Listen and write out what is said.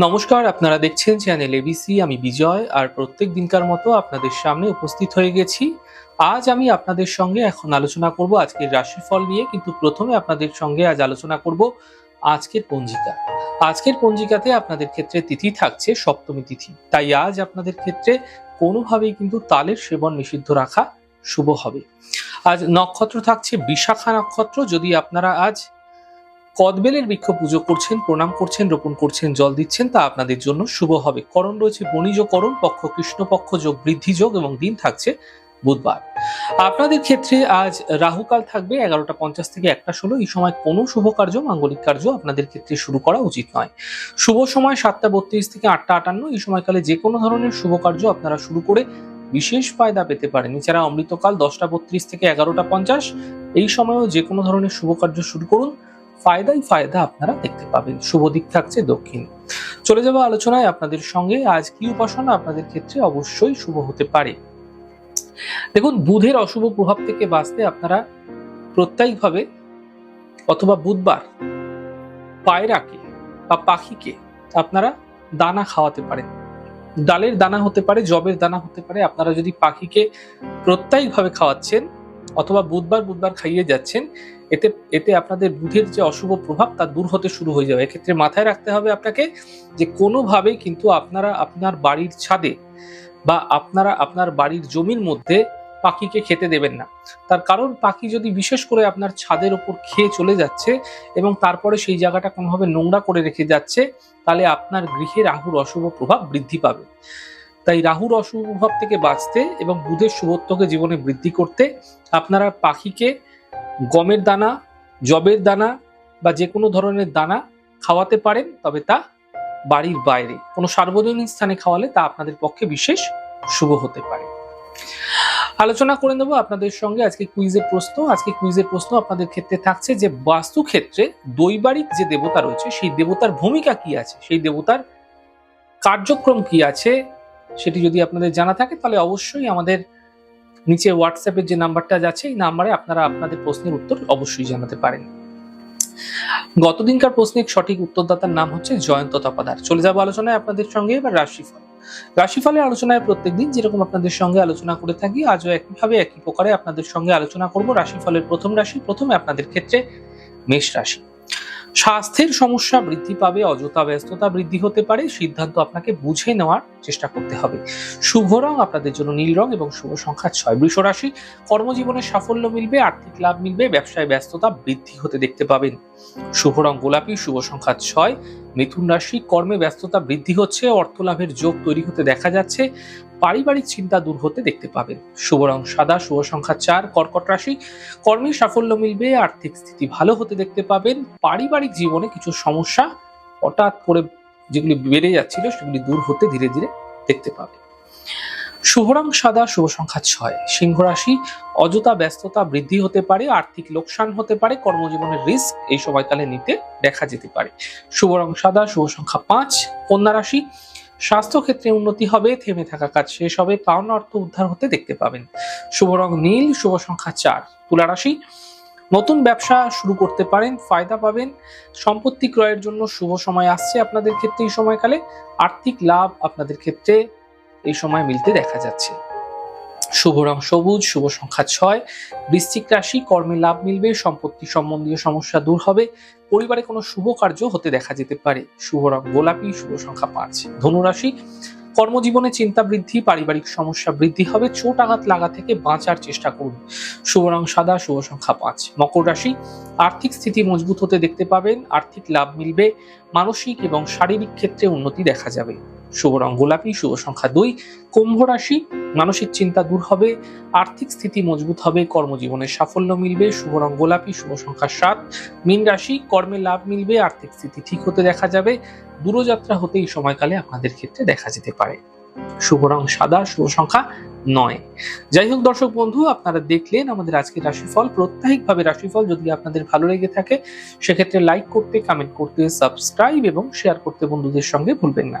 নমস্কার, আপনারা দেখছেন চ্যানেল এবিসি আমি বিজয়, আর প্রত্যেক দিনকার মতো আপনাদের সামনে উপস্থিত হয়ে গেছি। আজ আমি আপনাদের সঙ্গে এখন আলোচনা করব আজকের রাশিফল নিয়ে, কিন্তু প্রথমে আপনাদের সঙ্গে আজ আলোচনা করব আজকের পঞ্জিকা। আজকের পঞ্জিকাতে আপনাদের ক্ষেত্রে তিথি থাকছে, সপ্তমী তিথি। তাই আজ আপনাদের ক্ষেত্রে কোনোভাবেই কিন্তু তালের সেবন নিষিদ্ধ রাখা শুভ হবে। আজ নক্ষত্র থাকছে, বিশাখা নক্ষত্র। যদি আপনারা আজ কদবেলের বৃক্ষ পুজো করছেন, প্রণাম করছেন, রোপণ করছেন, জল দিচ্ছেন, তা আপনাদের জন্য শুভ হবে। করণ রয়েছে বণিজ করণ, পক্ষ কৃষ্ণপক্ষ যোগ বৃদ্ধি যোগ এবং দিন থাকছে বুধবার। আপনাদের ক্ষেত্রে আজ রাহুকাল থাকবে, এগারোটা পঞ্চাশ থেকে একটা ষোলো। এই সময় কোনো শুভ কার্য, মাঙ্গলিক কার্য আপনাদের ক্ষেত্রে শুরু করা উচিত নয়। শুভ সময় সাতটা বত্রিশ থেকে আটটা আটান্ন। এই সময়কালে যে কোনো ধরনের শুভ কার্য আপনারা শুরু করে বিশেষ ফায়দা পেতে পারেন। এছাড়া অমৃতকাল দশটা বত্রিশ থেকে এগারোটা পঞ্চাশ। এই সময়ও যে কোনো ধরনের শুভ কার্য শুরু করুন। ফায়দাই ফায়দা আপনারা দেখতে পাবেন। শুভ দিক থাকছে দক্ষিণ। চলে যাব আলোচনায় আপনাদের সঙ্গে। আজ কি উপাসনা আপনাদের ক্ষেত্রে অবশ্যই শুভ হতে পারে? দেখুন, বুধের অশুভ প্রভাব থেকে বাঁচতে আপনারা প্রত্যয়িকভাবে অথবা বুধবার পায়রাকে বা পাখিকে আপনারা দানা খাওয়াতে পারেন। ডালের দানা হতে পারে জবের দানা হতে পারে। আপনারা যদি পাখিকে প্রত্যয়িকভাবে খাওয়াচ্ছেন অথবা বুধবার বুধবার খাইয়ে যাচ্ছেন এতে এতে আপনাদের বুধের যে অশুভ প্রভাব তা দূর হতে শুরু হয়ে যাবে। এক্ষেত্রে মাথায় রাখতে হবে আপনাকে যে কোনোভাবেই কিন্তু আপনারা আপনার বাড়ির ছাদে বা আপনারা আপনার বাড়ির জমির মধ্যে পাখিকে খেতে দেবেন না। তার কারণ পাখি যদি বিশেষ করে আপনার ছাদের ওপর খেয়ে চলে যাচ্ছে এবং তারপরে সেই জায়গাটা কোনোভাবে নোংরা করে রেখে যাচ্ছে, তাহলে আপনার গৃহে রাহুর অশুভ প্রভাব বৃদ্ধি পাবে। তাই রাহুর অশুভ প্রভাব থেকে বাঁচতে এবং বুধের শুভত্বকে জীবনে বৃদ্ধি করতে আপনারা পাখিকে গমের দানা জবের দানা বা যে কোনো ধরনের দানা খাওয়াতে পারেন, তবে তা বাড়ির বাইরে। কোনো সার্বজনীন স্থানে খাওয়ালে তা আপনাদের পক্ষে বিশেষ শুভ হতে পারে। আলোচনা করে নেব আপনাদের সঙ্গে আজকে কুইজের প্রশ্ন। আজকে কুইজের প্রশ্ন আপনাদের ক্ষেত্রে থাকছে যে বাস্তু ক্ষেত্রে দৈবারিক যে দেবতা রয়েছে, সেই দেবতার ভূমিকা কি আছে? সেই দেবতার কার্যক্রম কি আছে? সেটি যদি আপনাদের জানা থাকে, তাহলে অবশ্যই আমাদের নিচে হোয়াটসঅ্যাপের যে নাম্বারটা যাচ্ছে, এই নাম্বারে আপনারা আপনাদের প্রশ্নের উত্তর অবশ্যই জানাতে পারেন। গতদিনকার প্রশ্নের সঠিক উত্তরদাতার নাম হচ্ছে জয়ন্ত তপাদার। চলে যাব আলোচনায় আপনাদের সঙ্গে এবার রাশিফল। রাশিফলের আলোচনায় প্রত্যেকদিন যেরকম আপনাদের সঙ্গে আলোচনা করে থাকি, আজও একইভাবে একই প্রকারে আপনাদের সঙ্গে আলোচনা করব। রাশিফলের প্রথম রাশি, প্রথমে আপনাদের ক্ষেত্রে মেষ রাশি। স্বাস্থ্যের সমস্যা বৃদ্ধি পাবে, অযথা ব্যস্ততা বৃদ্ধি হতে পারে, সিদ্ধান্ত আপনাকে বুঝে নেওয়ার চেষ্টা করতে হবে। শুভ রং আপনাদের জন্য নীল রং এবং শুভ সংখ্যা ছয়। বৃষ রাশি কর্মজীবনে সাফল্য মিলবে, আর্থিক লাভ মিলবে, ব্যবসায় ব্যস্ততা বৃদ্ধি হতে দেখতে পাবেন। শুভ রং গোলাপি, শুভ সংখ্যা ছয়। মিথুন রাশি কর্মে ব্যস্ততা বৃদ্ধি হচ্ছে অর্থ লাভের যোগ তৈরি হতে দেখা যাচ্ছে, পারিবারিক চিন্তা দূর হতে দেখতে পাবেন। শুভ রং সাদা, শুভ সংখ্যা চার, কর্কট রাশি কর্মে সাফল্য মিলবে, আর্থিক স্থিতি ভালো হতে দেখতে পাবেন, পারিবারিক জীবনে কিছু সমস্যা হঠাৎ করে যেগুলি বেড়ে যাচ্ছিল, সেগুলি দূর হতে ধীরে ধীরে দেখতে পাবে শুভ রং সাদা শুভ সংখ্যা ছয়। সিংহ রাশি, অযথা ব্যস্ততা বৃদ্ধি হতে পারে, আর্থিক লোকসান হতে পারে, কর্মজীবনের রিস্ক এই সময়কালে নিতে দেখা যেতে পারে। শুভ রং সাদা শুভ সংখ্যা পাঁচ। কন্যা রাশি, স্বাস্থ্য ক্ষেত্রে উন্নতি হবে, থেমে থাকা কাজ শেষ হবে পাওনা অর্থ উদ্ধার হতে দেখতে পাবেন। শুভ রং নীল, শুভ সংখ্যা চার। তুলা রাশি, নতুন ব্যবসা শুরু করতে পারেন, ফায়দা পাবেন। সম্পত্তি ক্রয়ের জন্য শুভ সময় আসছে আপনাদের ক্ষেত্রে এই সময়কালে। আর্থিক লাভ আপনাদের ক্ষেত্রে সময় মিলতে দেখা যাচ্ছে। শুভ রং সবুজ, শুভ সংখ্যা ছয়। বৃশ্চিক রাশি, কর্মে লাভ মিলবে, সম্পত্তি সম্বন্ধীয় সমস্যা দূর হবে। পরিবারে কোনো শুভ কার্য হতে দেখা যেতে পারে। শুভ রং গোলাপি, শুভ সংখ্যা পাঁচ। ধনুরাশি কর্মজীবনে চিন্তা বৃদ্ধি, পারিবারিক সমস্যা বৃদ্ধি হবে। চোট আঘাত লাগা থেকে বাঁচার চেষ্টা করুন। শুভ রং সাদা, শুভ সংখ্যা পাঁচ। মকর রাশি, আর্থিক স্থিতি মজবুত হতে দেখতে পাবেন। আর্থিক লাভ মিলবে। মানসিক এবং শারীরিক ক্ষেত্রে উন্নতি দেখা যাবে। শুভ রং গোলাপি, শুভ সংখ্যা দুই। কুম্ভ রাশি, মানসিক চিন্তা দূর হবে, আর্থিক স্থিতি মজবুত হবে কর্মজীবনে সাফল্য মিলবে, শুভ রং গোলাপি, শুভ সংখ্যা সাত। মীন রাশি, কর্মে লাভ মিলবে, আর্থিক স্থিতি ঠিক হতে দেখা যাবে। দূরযাত্রা হতে এই সময়কালে আপনাদের ক্ষেত্রে দেখা যেতে পারে। শুভ রং সাদা, শুভ সংখ্যা নয়। যাই হোক দর্শক বন্ধু, আপনারা দেখলেন আমাদের আজকের রাশিফল। প্রত্যাহিকভাবে রাশিফল যদি আপনাদের ভালো লেগে থাকে, সেক্ষেত্রে লাইক করতে কমেন্ট করতে সাবস্ক্রাইব এবং শেয়ার করতে বন্ধুদের সঙ্গে ভুলবেন না।